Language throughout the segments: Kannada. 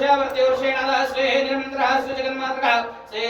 त्रयोदशावर्तिवर्षेण सहस्रे निर्मन्त्रः जगन्मातरः से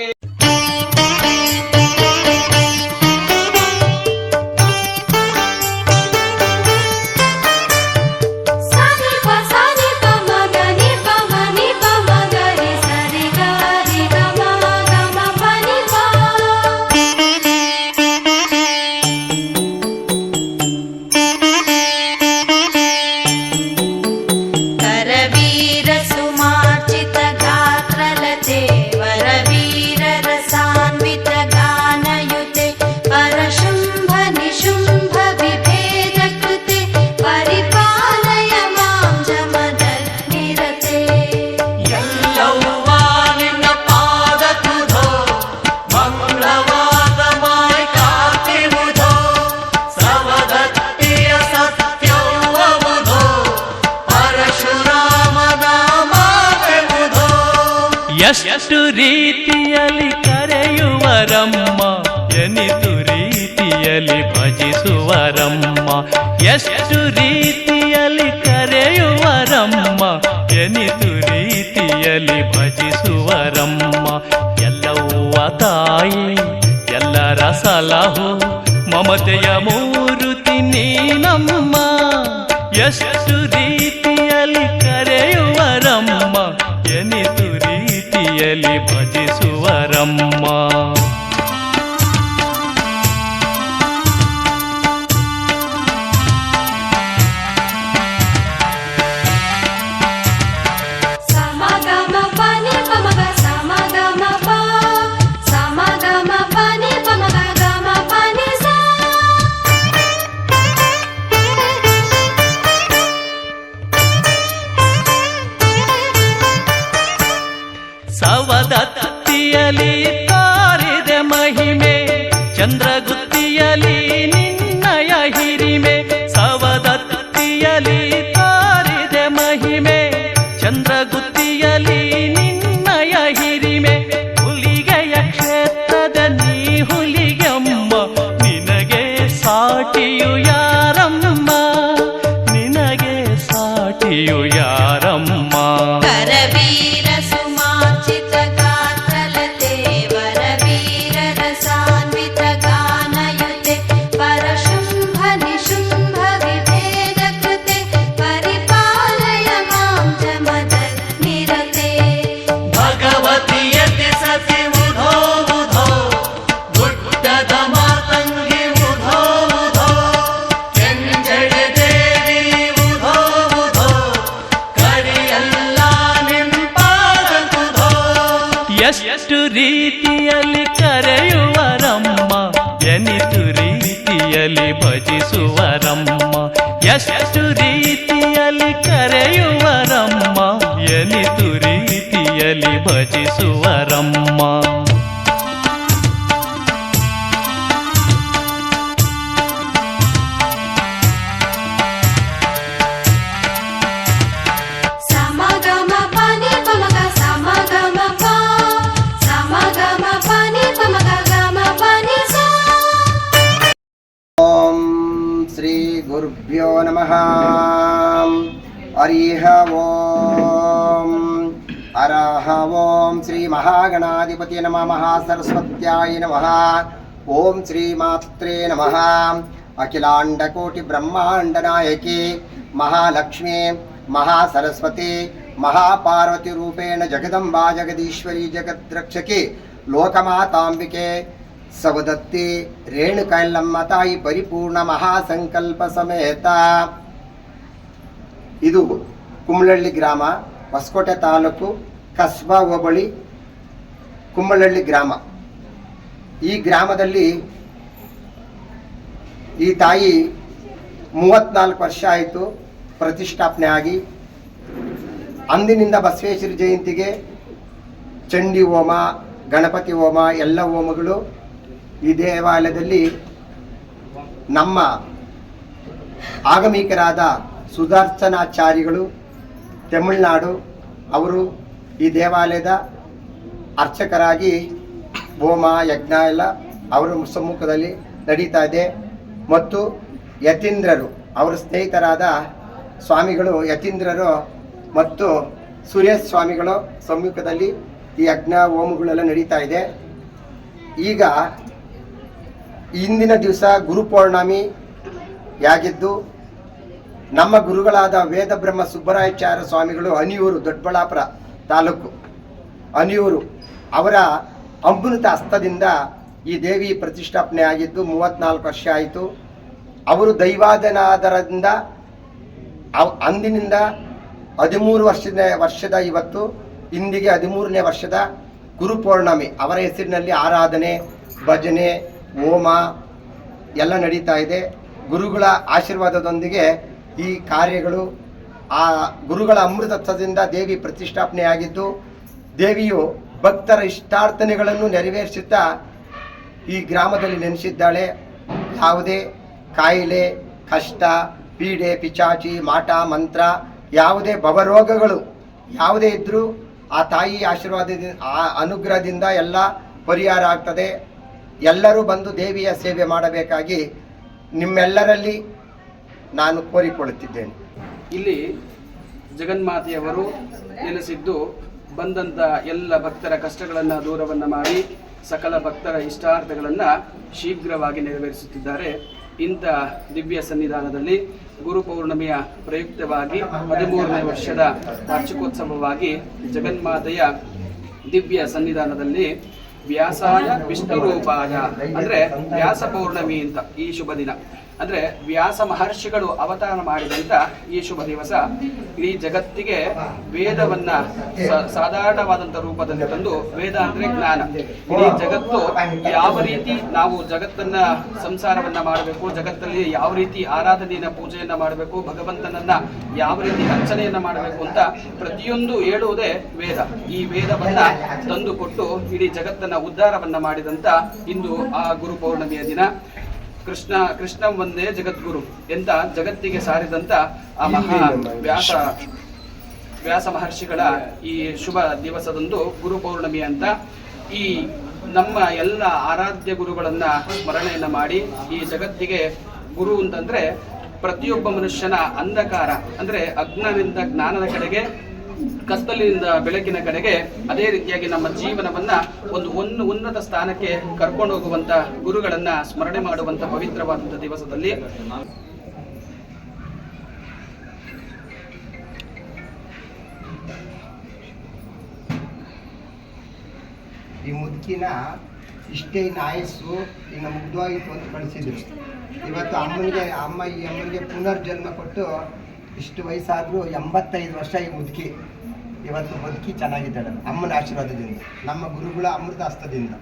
ಕರೆಯುವರಮ್ಮ ಎನಿತು ರೀತಿಯಲ್ಲಿ ಭಜಿಸುವರಮ್ಮ. ಎಷ್ಟು ರೀತಿಯಲ್ಲಿ ಕರೆಯುವರಮ್ಮ ಎನಿತು ರೀತಿಯಲ್ಲಿ ಭಜಿಸುವರಮ್ಮ. ಎಲ್ಲವ್ವ ತಾಯಿ, ಎಲ್ಲರ ಸಲಹು, ಮಮತೆಯ ಮೂರುತಿ ನೀನಮ್ಮ. ಎಷ್ಟು ರೀತಿಯಲ್ಲಿ ಕರೆಯುವರಮ್ಮ ಎನಿತು ರೀತಿಯಲ್ಲಿ ಭಜಿಸುವರಮ್ಮ. ಸವದತ್ತಿಯಲಿ ತಾರಿದೆ ಮಹಿಮೆ. ಚಂದ್ರಗುತ್ತಿಯಲಿ ನಿನ್ನಯ ಹಿರಿಮೆ. ಸವದತ್ತಿಯಲಿ ತಾರಿದೆ ಮಹಿಮೆ. ಚಂದ್ರಗುತ್ತಿಯಲಿ ನಿನ್ನಯ ಹಿರಿಮೆ. ಹುಲಿಗೆಯ ಕ್ಷೇತ್ರದ ನೀ ಹುಲಿಗೆಮ್ಮ. ನಿನಗೆ ಸಾಟಿಯು ಯಾರಮ್ಮ? ನಿನಗೆ ಸಾಟಿಯು ಯಾರಮ್ಮ ಎಷ್ಟು ರೀತಿಯಲ್ಲಿ ಕರೆಯುವರಮ್ಮ ಎನಿತು ರೀತಿಯಲ್ಲಿ ಭಜಿಸುವರಮ್ಮ ಎಷ್ಟು ರೀತಿಯಲ್ಲಿ ಕರೆಯುವರಮ್ಮ ಎನಿತು ರೀತಿಯಲ್ಲಿ ಭಜಿಸುವರಮ್ಮ ಮಹಾಗಣಾಧಿಪತಿ ನಮಃ. ಮಹಾಸರಸ್ವತ್ಯಾಯ ನಮಃ. ಓಂ ಶ್ರೀ ಮಾತ್ರೇ ನಮಃ. ಅಖಿಲಾಂಡಕೋಟಿ ಬ್ರಹ್ಮಾಂಡ ನಾಯಕಿ, ಮಹಾಲಕ್ಷ್ಮಿ, ಮಹಾಸರಸ್ವತಿ, ಮಹಾಪಾರ್ವತಿ ರೂಪೇಣ ಜಗದಂಬಾ ಜಗದೀಶ್ವರಿ ಜಗದ್ರಕ್ಷಕಿ, ಲೋಕಮಾತಾಂಬಿಕೆ, ಸವದತ್ತಿ ರೇಣುಕಾಯಲ್ಲಮ್ಮ ತಾಯಿ ಪರಿಪೂರ್ಣ ಮಹಾಸಂಕಲ್ಪ ಸಮೇತ. ಇದು ಕುಮ್ಮಳಹಳ್ಳಿ ಗ್ರಾಮ, ಹೊಸಕೋಟೆ ತಾಲೂಕು, ಕಸ್ಬಾ ಹೋಬಳಿ ಕುಮ್ಮಳಹಳ್ಳಿ ಗ್ರಾಮ. ಈ ಗ್ರಾಮದಲ್ಲಿ ಈ ತಾಯಿ ಮೂವತ್ನಾಲ್ಕು ವರ್ಷ ಆಯಿತು ಪ್ರತಿಷ್ಠಾಪನೆ ಆಗಿ. ಅಂದಿನಿಂದ ಬಸವೇಶ್ವರ ಜಯಂತಿಗೆ ಚಂಡಿ ಹೋಮ, ಗಣಪತಿ ಹೋಮ, ಎಲ್ಲ ಹೋಮಗಳು ಈ ದೇವಾಲಯದಲ್ಲಿ ನಮ್ಮ ಆಗಮಿಕರಾದ ಸುದರ್ಶನಾಚಾರಿಗಳು ತಮಿಳುನಾಡು, ಅವರು ಈ ದೇವಾಲಯದ ಅರ್ಚಕರಾಗಿ ಹೋಮ, ಯಜ್ಞ ಎಲ್ಲ ಅವರ ಸಮ್ಮುಖದಲ್ಲಿ ನಡೀತಾ ಇದೆ. ಮತ್ತು ಯತೀಂದ್ರರು, ಅವರ ಸ್ನೇಹಿತರಾದ ಸ್ವಾಮಿಗಳು ಯತೀಂದ್ರರು ಮತ್ತು ಸುರೇಶ್ ಸ್ವಾಮಿಗಳು ಸಮ್ಮುಖದಲ್ಲಿ ಈ ಯಜ್ಞ, ಹೋಮಗಳೆಲ್ಲ ನಡೀತಾ ಇದೆ. ಈಗ ಇಂದಿನ ದಿವಸ ಗುರು ಪೌರ್ಣಮಿ ಯಾಗಿದ್ದು, ನಮ್ಮ ಗುರುಗಳಾದ ವೇದಬ್ರಹ್ಮ ಸುಬ್ಬರಾಯಾಚಾರ್ಯ ಸ್ವಾಮಿಗಳು ಅನಿಯೂರು ದೊಡ್ಡಬಳ್ಳಾಪುರ ತಾಲೂಕು. ಅನಿಯೂರು ಅವರ ಅಮೃತ ಹಸ್ತದಿಂದ ಈ ದೇವಿ ಪ್ರತಿಷ್ಠಾಪನೆ ಆಗಿದ್ದು ಮೂವತ್ನಾಲ್ಕು ವರ್ಷ ಆಯಿತು. ಅವರು ದೈವಾದನಾದರದಿಂದ ಅವ್- ಅಂದಿನಿಂದ ಹದಿಮೂರು ವರ್ಷದ ವರ್ಷದ ಇವತ್ತು, ಇಂದಿಗೆ ಹದಿಮೂರನೇ ವರ್ಷದ ಗುರು ಪೌರ್ಣಮಿ. ಅವರ ಹೆಸರಿನಲ್ಲಿ ಆರಾಧನೆ, ಭಜನೆ, ಹೋಮ ಎಲ್ಲ ನಡೀತಾ ಇದೆ. ಗುರುಗಳ ಆಶೀರ್ವಾದದೊಂದಿಗೆ ಈ ಕಾರ್ಯಗಳು ಆ ಗುರುಗಳ ಅಮೃತತ್ವದಿಂದ ದೇವಿ ಪ್ರತಿಷ್ಠಾಪನೆ ಆಗಿದ್ದು ದೇವಿಯು ಭಕ್ತರ ಇಷ್ಟಾರ್ಥನೆಗಳನ್ನು ನೆರವೇರಿಸುತ್ತಾ ಈ ಗ್ರಾಮದಲ್ಲಿ ನೆನೆಸಿದ್ದಾಳೆ. ಯಾವುದೇ ಕಾಯಿಲೆ, ಕಷ್ಟ, ಪೀಡೆ, ಪಿಚಾಚಿ, ಮಾಟ, ಮಂತ್ರ, ಯಾವುದೇ ಭವರೋಗಗಳು, ಯಾವುದೇ ಇದ್ದರೂ ಆ ತಾಯಿ ಆಶೀರ್ವಾದದಿಂದ, ಆ ಅನುಗ್ರಹದಿಂದ ಎಲ್ಲ ಪರಿಹಾರ ಆಗ್ತದೆ. ಎಲ್ಲರೂ ಬಂದು ದೇವಿಯ ಸೇವೆ ಮಾಡಬೇಕಾಗಿ ನಿಮ್ಮೆಲ್ಲರಲ್ಲಿ ನಾನು ಕೋರಿಕೊಳ್ಳುತ್ತಿದ್ದೇನೆ. ಇಲ್ಲಿ ಜಗನ್ಮಾತೆಯವರು ನೆಲೆಸಿದ್ದು ಬಂದಂತ ಎಲ್ಲ ಭಕ್ತರ ಕಷ್ಟಗಳನ್ನು ದೂರವನ್ನು ಮಾಡಿ ಸಕಲ ಭಕ್ತರ ಇಷ್ಟಾರ್ಥಗಳನ್ನು ಶೀಘ್ರವಾಗಿ ನೆರವೇರಿಸುತ್ತಿದ್ದಾರೆ. ಇಂಥ ದಿವ್ಯ ಸನ್ನಿಧಾನದಲ್ಲಿ ಗುರು ಪೌರ್ಣಮಿಯ ಪ್ರಯುಕ್ತವಾಗಿ ಹದಿಮೂರನೇ ವರ್ಷದ ವಾರ್ಷಿಕೋತ್ಸವವಾಗಿ ಜಗನ್ಮಾತೆಯ ದಿವ್ಯ ಸನ್ನಿಧಾನದಲ್ಲಿ ವ್ಯಾಸಾಯ ವಿಷ್ಣುರೂಪಾಯ ಅಂದ್ರೆ ವ್ಯಾಸ ಪೌರ್ಣಮಿ ಅಂತ ಈ ಶುಭ ದಿನ ಅಂದ್ರೆ ವ್ಯಾಸ ಮಹರ್ಷಿಗಳು ಅವತಾರ ಮಾಡಿದಂತ ಈ ಶುಭ ದಿವಸ ಇಡೀ ಜಗತ್ತಿಗೆ ವೇದವನ್ನ ಸಾಧಾರಣವಾದಂತ ರೂಪದಲ್ಲಿ ತಂದು ವೇದ ಅಂದ್ರೆ ಜ್ಞಾನ. ಇಡೀ ಜಗತ್ತು ಯಾವ ರೀತಿ ನಾವು ಜಗತ್ತನ್ನ ಸಂಸಾರವನ್ನ ಮಾಡಬೇಕು, ಜಗತ್ತಲ್ಲಿ ಯಾವ ರೀತಿ ಆರಾಧನೆಯನ್ನ, ಪೂಜೆಯನ್ನ ಮಾಡಬೇಕು, ಭಗವಂತನನ್ನ ಯಾವ ರೀತಿ ಅರ್ಚನೆಯನ್ನ ಮಾಡಬೇಕು ಅಂತ ಪ್ರತಿಯೊಂದು ಹೇಳುವುದೇ ವೇದ. ಈ ವೇದವನ್ನ ತಂದುಕೊಟ್ಟು ಇಡೀ ಜಗತ್ತನ್ನ ಉದ್ಧಾರವನ್ನ ಮಾಡಿದಂತ ಇಂದು ಆ ಗುರು ಪೌರ್ಣಮಿಯ ದಿನ. ಕೃಷ್ಣ ಕೃಷ್ಣ ಒಂದೇ ಜಗದ್ಗುರು ಎಂತ ಜಗತ್ತಿಗೆ ಸಾರಿದಂತ ಆ ಮಹಾ ವ್ಯಾಸ ವ್ಯಾಸ ಮಹರ್ಷಿಗಳ ಈ ಶುಭ ದಿವಸದಂದು ಗುರು ಪೌರ್ಣಮಿ ಅಂತ ಈ ನಮ್ಮ ಎಲ್ಲ ಆರಾಧ್ಯ ಗುರುಗಳನ್ನ ಸ್ಮರಣೆಯನ್ನ ಮಾಡಿ ಈ ಜಗತ್ತಿಗೆ ಗುರು ಅಂತಂದ್ರೆ ಪ್ರತಿಯೊಬ್ಬ ಮನುಷ್ಯನ ಅಂಧಕಾರ ಅಂದ್ರೆ ಅಜ್ಞಾನದಿಂದ ಜ್ಞಾನದ ಕಡೆಗೆ ಕತ್ತಲಿನಿಂದ ಬೆಳಕಿನ ಕಡೆಗೆ ಅದೇ ರೀತಿಯಾಗಿ ನಮ್ಮ ಜೀವನವನ್ನ ಒಂದು ಒಂದು ಉನ್ನತ ಸ್ಥಾನಕ್ಕೆ ಕರ್ಕೊಂಡು ಹೋಗುವಂತ ಗುರುಗಳನ್ನ ಸ್ಮರಣೆ ಮಾಡುವಂತ ಪವಿತ್ರವಾದಂತ ದಿವಸದಲ್ಲಿ. ಈ ಮುದುಕಿನ ಇಷ್ಟೇ ನಾಯಸ್ಸು ಇನ್ನು ಮುಗ್ಧವಾಗಿತ್ತು ಅಂತ ಕಳಿಸಿದ್ರು. ಇವತ್ತು ಅಮ್ಮನಿಗೆ, ಅಮ್ಮ ಈ ಅಮ್ಮನಿಗೆ ಪುನರ್ಜನ್ಮ ಕೊಟ್ಟು ಇಷ್ಟು ವಯಸ್ಸಾದರೂ ಎಂಬತ್ತೈದು ವರ್ಷ ಈ ಮುದುಕಿ ಇವತ್ತು ಬದುಕಿ ಚೆನ್ನಾಗಿದ್ದಾಳೆ, ಅಮ್ಮನ ಆಶೀರ್ವಾದದಿಂದ, ನಮ್ಮ ಗುರುಗಳ ಅಮೃತ ಹಸ್ತದಿಂದ